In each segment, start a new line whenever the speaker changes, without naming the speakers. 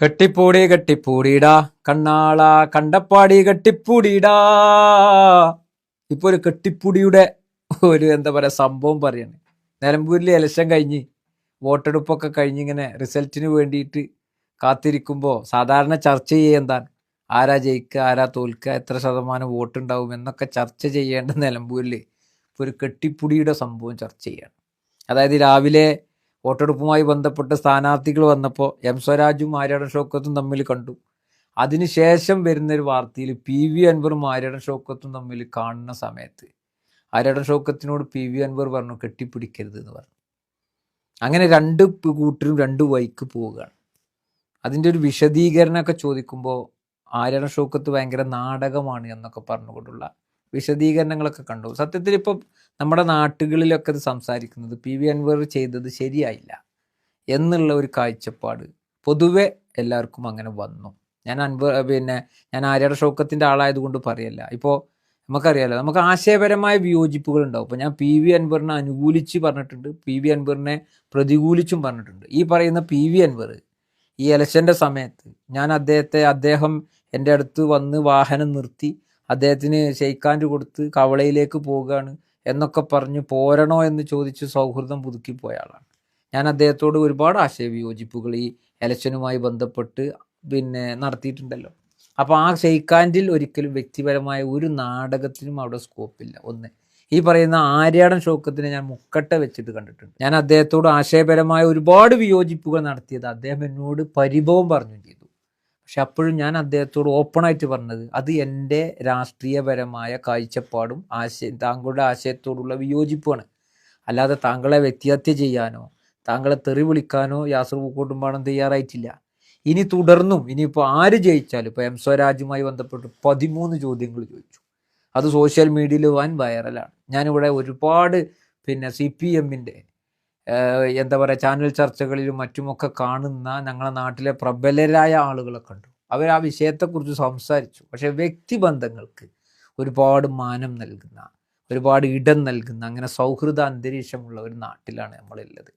കെട്ടിപ്പൂടി കെട്ടിപ്പൂടിടാ കണ്ണാള കണ്ടപ്പാടി കെട്ടിപ്പൂടിടാ ഇപ്പൊ ഒരു കെട്ടിപ്പൂടിയുടെ ഒരു എന്താ പറയാ സംഭവം പറയാണ്. നിലമ്പൂരിൽ ഇലക്ഷൻ കഴിഞ്ഞ് വോട്ടെടുപ്പൊക്കെ കഴിഞ്ഞിങ്ങനെ റിസൾട്ടിന് വേണ്ടിയിട്ട് കാത്തിരിക്കുമ്പോൾ സാധാരണ ചർച്ച ചെയ്യുക ആരാ ജയിക്കുക ആരാ തോൽക്കുക എത്ര ശതമാനം വോട്ടുണ്ടാവും എന്നൊക്കെ ചർച്ച ചെയ്യേണ്ട നിലമ്പൂരിൽ ഇപ്പോൾ ഒരു കെട്ടിപ്പുടിയുടെ സംഭവം ചർച്ച ചെയ്യാണ്. അതായത് രാവിലെ വോട്ടെടുപ്പുമായി ബന്ധപ്പെട്ട് സ്ഥാനാർത്ഥികൾ വന്നപ്പോൾ എം സ്വരാജും ആര്യാടൻ ഷോക്കത്തും തമ്മിൽ കണ്ടു. അതിനുശേഷം വരുന്നൊരു വാർത്തയിൽ പി വി അൻവറും ആര്യാടൻ ഷോക്കത്തും തമ്മിൽ കാണുന്ന സമയത്ത് ആര്യാടൻ ഷോക്കത്തിനോട് പി വി അൻവർ പറഞ്ഞു കെട്ടിപ്പിടിക്കരുത് എന്ന് പറഞ്ഞു. അങ്ങനെ രണ്ട് കൂട്ടരും രണ്ട് വൈക്ക് പോവുകയാണ്. അതിന്റെ ഒരു വിശദീകരണമൊക്കെ ചോദിക്കുമ്പോൾ ആര്യാടൻ ഷോക്കത്ത് ഭയങ്കര നാടകമാണ് എന്നൊക്കെ പറഞ്ഞുകൊണ്ടുള്ള വിശദീകരണങ്ങളൊക്കെ കണ്ടു. സത്യത്തിൽ ഇപ്പം നമ്മുടെ നാട്ടുകളിലൊക്കെ ഇത് സംസാരിക്കുന്നത് പി വി അൻവർ ചെയ്തത് ശരിയായില്ല എന്നുള്ള ഒരു കാഴ്ചപ്പാട് പൊതുവെ എല്ലാവർക്കും അങ്ങനെ വന്നു. ഞാൻ അൻവർ പിന്നെ ഞാൻ ആര്യയുടെ ഷൗക്കത്തിന്റെ ആളായതുകൊണ്ട് പറയല്ല. ഇപ്പോൾ നമുക്കറിയാലോ നമുക്ക് ആശയപരമായ വിയോജിപ്പുകൾ ഉണ്ടാവും. ഇപ്പോൾ ഞാൻ പി വി അൻവറിനെ അനുകൂലിച്ച് പറഞ്ഞിട്ടുണ്ട് പി വി അൻവറിനെ പ്രതികൂലിച്ചും പറഞ്ഞിട്ടുണ്ട്. ഈ പറയുന്ന പി വി അൻവർ ഈ ഇലക്ഷന്റെ സമയത്ത് ഞാൻ അദ്ദേഹത്തെ അദ്ദേഹം എന്റെ അടുത്ത് വന്ന് വാഹനം നിർത്തി അദ്ദേഹത്തിന് ഷെയ്ക്കാൻഡ് കൊടുത്ത് കവളയിലേക്ക് പോവുകയാണ്. എന്നൊക്കെ പറഞ്ഞ് പോരണോ എന്ന് ചോദിച്ച് സൗഹൃദം പുതുക്കിപ്പോയ ആളാണ്. ഞാൻ അദ്ദേഹത്തോട് ഒരുപാട് ആശയവിയോജിപ്പുകൾ ഈ ഇലക്ഷനുമായി ബന്ധപ്പെട്ട് പിന്നെ നടത്തിയിട്ടുണ്ടല്ലോ. അപ്പോൾ ആ ഷെയ്ക്കാൻഡിൽ ഒരിക്കലും വ്യക്തിപരമായ ഒരു നാടകത്തിനും അവിടെ സ്കോപ്പില്ല. ഒന്ന് ഈ പറയുന്ന ആര്യാടൻ ഷോക്കത്തിനെ ഞാൻ മുക്കട്ട വെച്ചിട്ട് കണ്ടിട്ടുണ്ട്. ഞാൻ അദ്ദേഹത്തോട് ആശയപരമായ ഒരുപാട് വിയോജിപ്പുകൾ നടത്തിയത് അദ്ദേഹം എന്നോട് പരിഭവം പറഞ്ഞു ചെയ്തു. പക്ഷെ അപ്പോഴും ഞാൻ അദ്ദേഹത്തോട് ഓപ്പണായിട്ട് പറഞ്ഞത് അത് എന്റെ രാഷ്ട്രീയപരമായ കാഴ്ചപ്പാടും ആശയ താങ്കളുടെ ആശയത്തോടുള്ള വിയോജിപ്പാണ് അല്ലാതെ താങ്കളെ വ്യക്തിഹത്യ ചെയ്യാനോ താങ്കളെ തെറി വിളിക്കാനോ യാസർ പൂക്കോട്ടുംപാടം തയ്യാറായിട്ടില്ല. ഇനി തുടർന്നും ഇനിയിപ്പോൾ ആര് ജയിച്ചാലും ഇപ്പോൾ എം സ്വരാജുമായി ബന്ധപ്പെട്ട് പതിമൂന്ന് ചോദ്യങ്ങൾ ചോദിച്ചു. അത് സോഷ്യൽ മീഡിയയിൽ വൻ വൈറലാണ് ഞാനിവിടെ ഒരുപാട് പിന്നെ സി പി എമ്മിന്റെ എന്താ പറയുക ചാനൽ ചർച്ചകളിലും മറ്റുമൊക്കെ കാണുന്ന ഞങ്ങളുടെ നാട്ടിലെ പ്രബലരായ ആളുകളെ കണ്ടു. അവർ ആ വിഷയത്തെക്കുറിച്ച് സംസാരിച്ചു. പക്ഷേ വ്യക്തിബന്ധങ്ങൾക്ക് ഒരുപാട് മാനം നൽകുന്ന ഒരുപാട് ഇടം നൽകുന്ന അങ്ങനെ സൗഹൃദ അന്തരീക്ഷമുള്ള ഒരു നാട്ടിലാണ് നമ്മളുള്ളത്.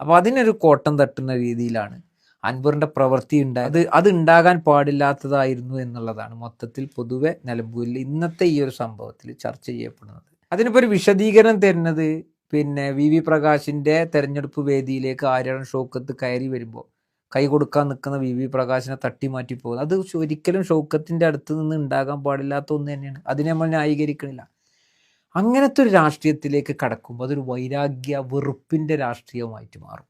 അപ്പോൾ അതിനൊരു കോട്ടം തട്ടുന്ന രീതിയിലാണ് അൻവറിന്റെ പ്രവൃത്തി ഉണ്ടായത്. അത് ഉണ്ടാകാൻ പാടില്ലാത്തതായിരുന്നു എന്നുള്ളതാണ് മൊത്തത്തിൽ പൊതുവെ നിലമ്പൂരിൽ ഇന്നത്തെ ഈ ഒരു സംഭവത്തിൽ ചർച്ച ചെയ്യപ്പെടുന്നത്. അതിനിപ്പോൾ ഒരു വിശദീകരണം തരുന്നത് പിന്നെ വി വി പ്രകാശിന്റെ തെരഞ്ഞെടുപ്പ് വേദിയിലേക്ക് ആര്യാടൻ ഷൗക്കത്ത് കയറി വരുമ്പോൾ കൈ കൊടുക്കാൻ നിൽക്കുന്ന വി വി പ്രകാശിനെ തട്ടി മാറ്റി പോകുന്നത് അത് ഒരിക്കലും ഷൗക്കത്തിന്റെ അടുത്ത് നിന്ന് ഉണ്ടാകാൻ പാടില്ലാത്ത ഒന്ന് തന്നെയാണ്. അതിനെ നമ്മൾ ന്യായീകരിക്കണില്ല. അങ്ങനത്തെ ഒരു രാഷ്ട്രീയത്തിലേക്ക് കടക്കുമ്പോൾ അതൊരു വൈരാഗ്യ വെറുപ്പിന്റെ രാഷ്ട്രീയമായിട്ട് മാറും.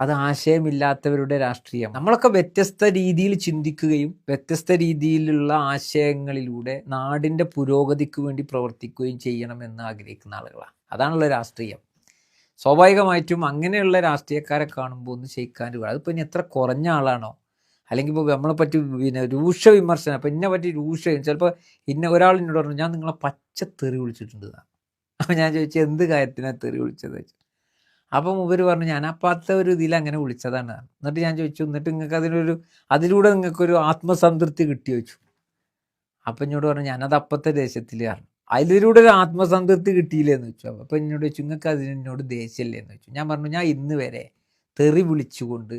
അത് ആശയമില്ലാത്തവരുടെ രാഷ്ട്രീയം. നമ്മളൊക്കെ വ്യത്യസ്ത രീതിയിൽ ചിന്തിക്കുകയും വ്യത്യസ്ത രീതിയിലുള്ള ആശയങ്ങളിലൂടെ നാടിന്റെ പുരോഗതിക്ക് വേണ്ടി പ്രവർത്തിക്കുകയും ചെയ്യണമെന്ന് ആഗ്രഹിക്കുന്ന ആളുകളാണ്. അതാണുള്ള രാഷ്ട്രീയം. സ്വാഭാവികമായിട്ടും അങ്ങനെയുള്ള രാഷ്ട്രീയക്കാരെ കാണുമ്പോൾ ഒന്ന് ഷെയ്ക്കാൻ അതിപ്പോൾ ഇനി എത്ര കുറഞ്ഞ ആളാണോ? അല്ലെങ്കിൽ ഇപ്പോൾ നമ്മളെ പറ്റി പിന്നെ രൂക്ഷ വിമർശനം. അപ്പം എന്നെ പറ്റി രൂക്ഷ ചിലപ്പോൾ ഇന്ന ഒരാൾ എന്നോട് പറഞ്ഞു ഞാൻ നിങ്ങളെ പച്ച തെറി വിളിച്ചിട്ടുണ്ട് അപ്പം ഞാൻ ചോദിച്ചു എന്ത് കാര്യത്തിനാണ് തെറി വിളിച്ചത്? അപ്പം ഇവർ പറഞ്ഞു ഞാൻ അപ്പാത്ത ഒരു ഇതിൽ അങ്ങനെ വിളിച്ചതാണ്. എന്നിട്ട് ഞാൻ ചോദിച്ചു എന്നിട്ട് നിങ്ങൾക്ക് അതിനൊരു അതിലൂടെ നിങ്ങൾക്കൊരു ആത്മസംതൃപ്തി കിട്ടി വെച്ചു അപ്പം എന്നോട് പറഞ്ഞു ഞാനത് അപ്പത്തെ ദേശത്തിൽ പറഞ്ഞു അതിലൂടെ ഒരു ആത്മസംതൃപ്തി കിട്ടിയില്ലേ എന്ന് വെച്ചു. അപ്പം എന്നോട് ചോദിച്ചു നിങ്ങൾക്ക് അതിന് എന്നോട് ദേഷ്യമില്ലേ എന്ന് വെച്ചു? ഞാൻ പറഞ്ഞു ഞാൻ ഇന്ന് വരെ തെറി വിളിച്ചുകൊണ്ട്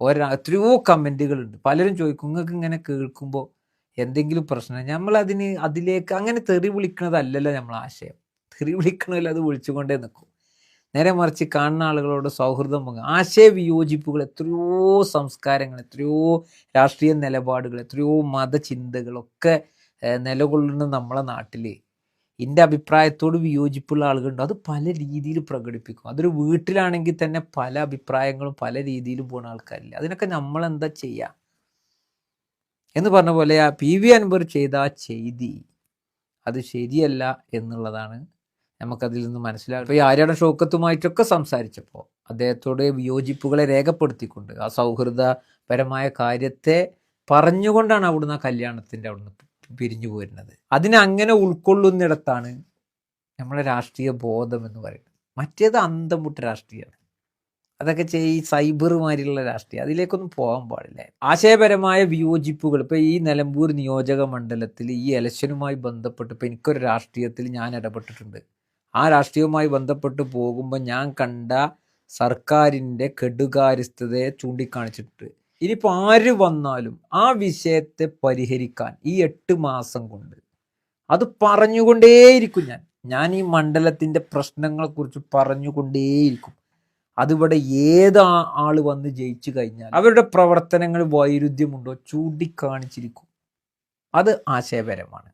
ഒരാ എത്രയോ കമന്റുകളുണ്ട് പലരും ചോദിക്കും നിങ്ങൾക്ക് ഇങ്ങനെ കേൾക്കുമ്പോൾ എന്തെങ്കിലും പ്രശ്നം? നമ്മളതിന് അതിലേക്ക് അങ്ങനെ തെറി വിളിക്കണതല്ലല്ലോ നമ്മൾ ആശയം. തെറി വിളിക്കണമല്ല അത് വിളിച്ചുകൊണ്ടേ നിൽക്കും. നേരെ മറിച്ച് കാണുന്ന ആളുകളോട് സൗഹൃദം പങ്ക് ആശയവിയോജിപ്പുകൾ എത്രയോ സംസ്കാരങ്ങൾ എത്രയോ രാഷ്ട്രീയ നിലപാടുകൾ എത്രയോ മതചിന്തകളൊക്കെ നിലകൊള്ളുന്ന നമ്മളെ നാട്ടിൽ എന്റെ അഭിപ്രായത്തോട് വിയോജിപ്പുള്ള ആളുകളുണ്ട്. അത് പല രീതിയിൽ പ്രകടിപ്പിക്കും. അതൊരു വീട്ടിലാണെങ്കിൽ തന്നെ പല അഭിപ്രായങ്ങളും പല രീതിയിലും പോകുന്ന ആൾക്കാരില്ല. അതിനൊക്കെ നമ്മൾ എന്താ ചെയ്യുക എന്ന് പറഞ്ഞ പോലെ ആ പി വി അൻവർ ചെയ്ത ആ ചെയ്തി അത് ശരിയല്ല എന്നുള്ളതാണ് നമുക്കതിൽ നിന്ന് മനസ്സിലാക്കുക ഇപ്പോൾ ഈ ആര്യാടൻ ഷോക്കത്തുമായിട്ടൊക്കെ സംസാരിച്ചപ്പോൾ അദ്ദേഹത്തോട് വിയോജിപ്പുകളെ രേഖപ്പെടുത്തിക്കൊണ്ട് ആ സൗഹൃദപരമായ കാര്യത്തെ പറഞ്ഞുകൊണ്ടാണ് അവിടുന്ന് ആ കല്യാണത്തിന്റെ അവിടുന്ന് പിരിഞ്ഞു പോരുന്നത്. അതിനെ അങ്ങനെ ഉൾക്കൊള്ളുന്നിടത്താണ് നമ്മളെ രാഷ്ട്രീയ ബോധം എന്ന് പറയുന്നത്. മറ്റേത് അന്തംമുട്ട രാഷ്ട്രീയമാണ്. അതൊക്കെ ചെയ് സൈബറുമാരിയുള്ള രാഷ്ട്രീയം. അതിലേക്കൊന്നും പോകാൻ പാടില്ല. ആശയപരമായ വിയോജിപ്പുകൾ. ഇപ്പോൾ ഈ നിലമ്പൂർ നിയോജക മണ്ഡലത്തിൽ ഈ ഇലക്ഷനുമായി ബന്ധപ്പെട്ട് ഇപ്പോൾ എനിക്കൊരു രാഷ്ട്രീയത്തിൽ ഞാൻ ഇടപെട്ടിട്ടുണ്ട്. ആ രാഷ്ട്രീയവുമായി ബന്ധപ്പെട്ട് പോകുമ്പോൾ ഞാൻ കണ്ട സർക്കാരിന്റെ കെടുകാര്യസ്ഥതയെ ചൂണ്ടിക്കാണിച്ചിട്ടുണ്ട്. ഇനിയിപ്പോൾ ആര് വന്നാലും ആ വിഷയത്തെ പരിഹരിക്കാൻ ഈ എട്ട് മാസം കൊണ്ട് അത് പറഞ്ഞുകൊണ്ടേയിരിക്കും ഞാൻ. ഞാൻ ഈ മണ്ഡലത്തിന്റെ പ്രശ്നങ്ങളെക്കുറിച്ച് പറഞ്ഞുകൊണ്ടേയിരിക്കും. അതിവിടെ ഏത് ആൾ വന്ന് ജയിച്ചു കഴിഞ്ഞാൽ അവരുടെ പ്രവർത്തനങ്ങൾ വൈരുദ്ധ്യമുണ്ടോ ചൂണ്ടിക്കാണിച്ചിരിക്കും. അത് ആശയപരമാണ്.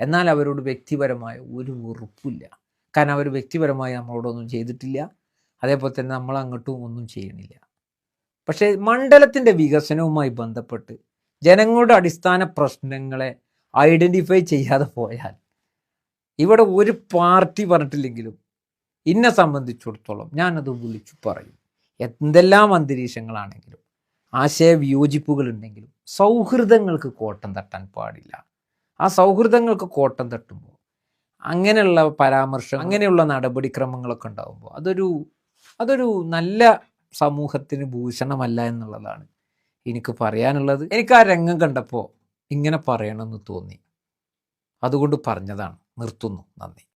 എന്നാൽ അവരോട് വ്യക്തിപരമായ ഒരു വെറുപ്പില്ല കാരണം അവർ വ്യക്തിപരമായി നമ്മളോടൊന്നും ചെയ്തിട്ടില്ല. അതേപോലെ തന്നെ നമ്മൾ അങ്ങോട്ടും ഒന്നും ചെയ്യണില്ല. പക്ഷേ മണ്ഡലത്തിന്റെ വികസനവുമായി ബന്ധപ്പെട്ട് ജനങ്ങളുടെ അടിസ്ഥാന പ്രശ്നങ്ങളെ ഐഡന്റിഫൈ ചെയ്യാതെ പോയാൽ ഇവിടെ ഒരു പാർട്ടി പറഞ്ഞിട്ടില്ലെങ്കിലും ഇന്നെ സംബന്ധിച്ചിടത്തോളം ഞാനത് വിളിച്ചു പറയും. എന്തെല്ലാം അന്തരീക്ഷങ്ങളാണെങ്കിലും ആശയ വിയോജിപ്പുകൾ ഉണ്ടെങ്കിലും സൗഹൃദങ്ങൾക്ക് കോട്ടം തട്ടാൻ പാടില്ല. ആ സൗഹൃദങ്ങൾക്ക് കോട്ടം തട്ടുമ്പോൾ അങ്ങനെയുള്ള പരാമർശം അങ്ങനെയുള്ള നടപടിക്രമങ്ങളൊക്കെ ഉണ്ടാകുമ്പോൾ അതൊരു അതൊരു നല്ല സമൂഹത്തിന് ഭൂഷണമല്ല എന്നുള്ളതാണ് എനിക്ക് പറയാനുള്ളത്. എനിക്ക് ആ രംഗം കണ്ടപ്പോൾ ഇങ്ങനെ പറയണമെന്ന് തോന്നി. അതുകൊണ്ട് പറഞ്ഞതാണ്. നിർത്തുന്നു. നന്ദി.